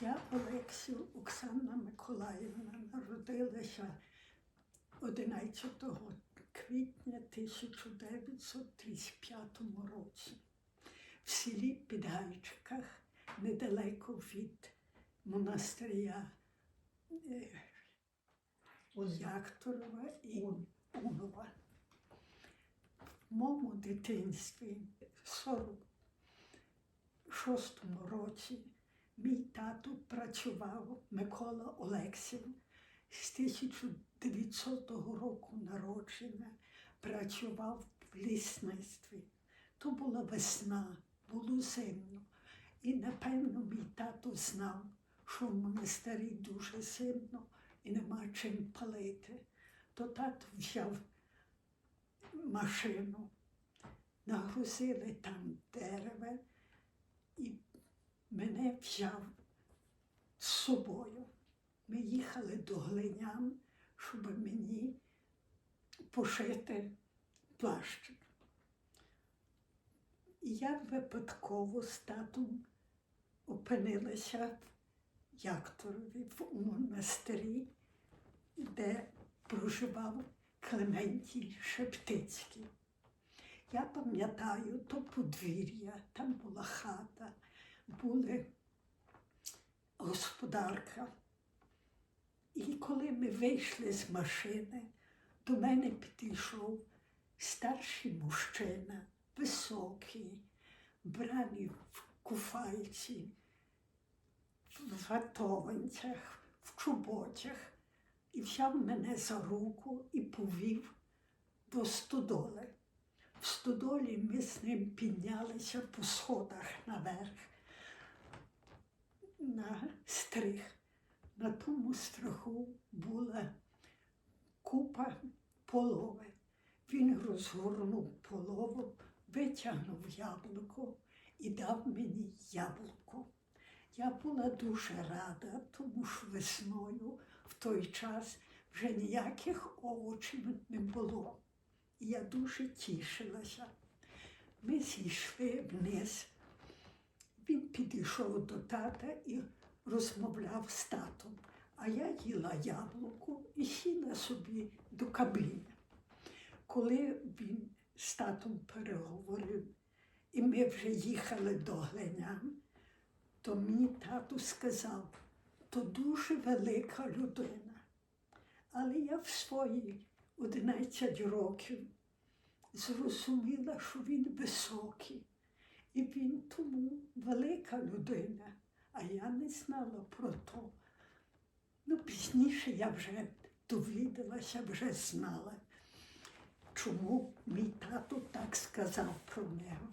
Я Олексію Оксана Миколаївна народилася 11 квітня 1935 році в селі Підгайчиках, недалеко від монастиря е, Якторова і Унова. В моєму дитинстві в 46 році мій тато працював Микола Олексів з 1900 року народження, працював в лісництві. То була весна, було зимно. І напевно мій тато знав, що в монастирі дуже зимно і нема чим палити. То тато взяв машину, нагрузили там дерево і мене взяв з собою. Ми їхали до глинян, щоб мені пошити плащик. І я випадково з татом опинилася в Якторові в монастирі, де проживав Клементій Шептицький. Я пам'ятаю то подвір'я, там була хата, були господарка. І коли ми вийшли з машини, до мене підійшов старший мужчина, високий, браний в куфайці, в ватованцях, в чоботях, і взяв мене за руку і повів до стодоли. В стодолі ми з ним піднялися по сходах наверх на стриг. На тому страху була купа полови. Він розгорнув полову, витягнув яблуко і дав мені яблуко. Я була дуже рада, тому що весною в той час вже ніяких овочів не було. І я дуже тішилася. Ми зійшли вниз. Підійшов до тата і розмовляв з татом, а я їла яблуко і сіла собі до кабіни. Коли він з татом переговорив, і ми вже їхали до глинян, то мені тато сказав, то дуже велика людина. Але я в свої 11 років зрозуміла, що він високий, і він тому велика людина, а я не знала про то. Ну, пізніше я вже довідалася, вже знала, чому мій тато так сказав про нього.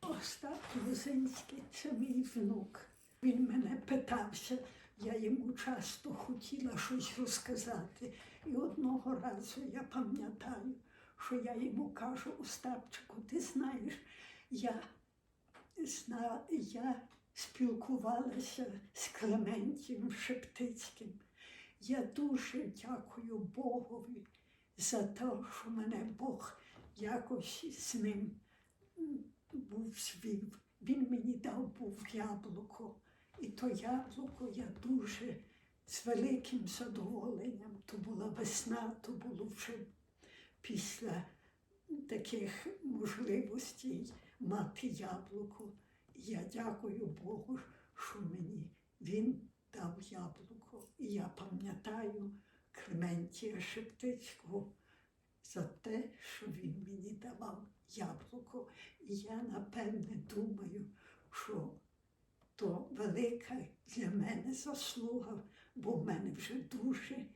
Остап Лозинський це мій внук. Він мене питався, я йому часто хотіла щось розказати. І одного разу я пам'ятаю, що я йому кажу, Остапчику, ти знаєш, я, я спілкувалася з Клементієм Шептицьким. Я дуже дякую Богові за те, що мене Бог якось з ним був звів. Він мені дав був яблуко. І то яблуко я дуже з великим задоволенням. То була весна, то було вже після таких можливостей мати яблуко. Я дякую Богу, що мені він дав яблуко. І я пам'ятаю Клементія Шептицького за те, що він мені давав яблуко. І я напевне думаю, що то велика для мене заслуга, бо в мене вже дуже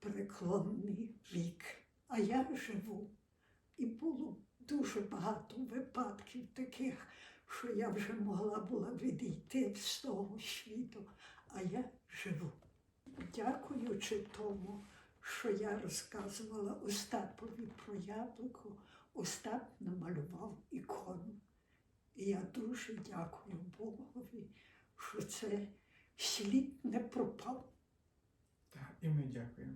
преклонний вік. А я живу. Дуже багато випадків таких, що я вже могла була відійти з того світу, а я живу. Дякуючи тому, що я розказувала Остапові про яблуко, Остап намалював ікону. І я дуже дякую Богові, що це слід не пропав. Так, і ми дякуємо.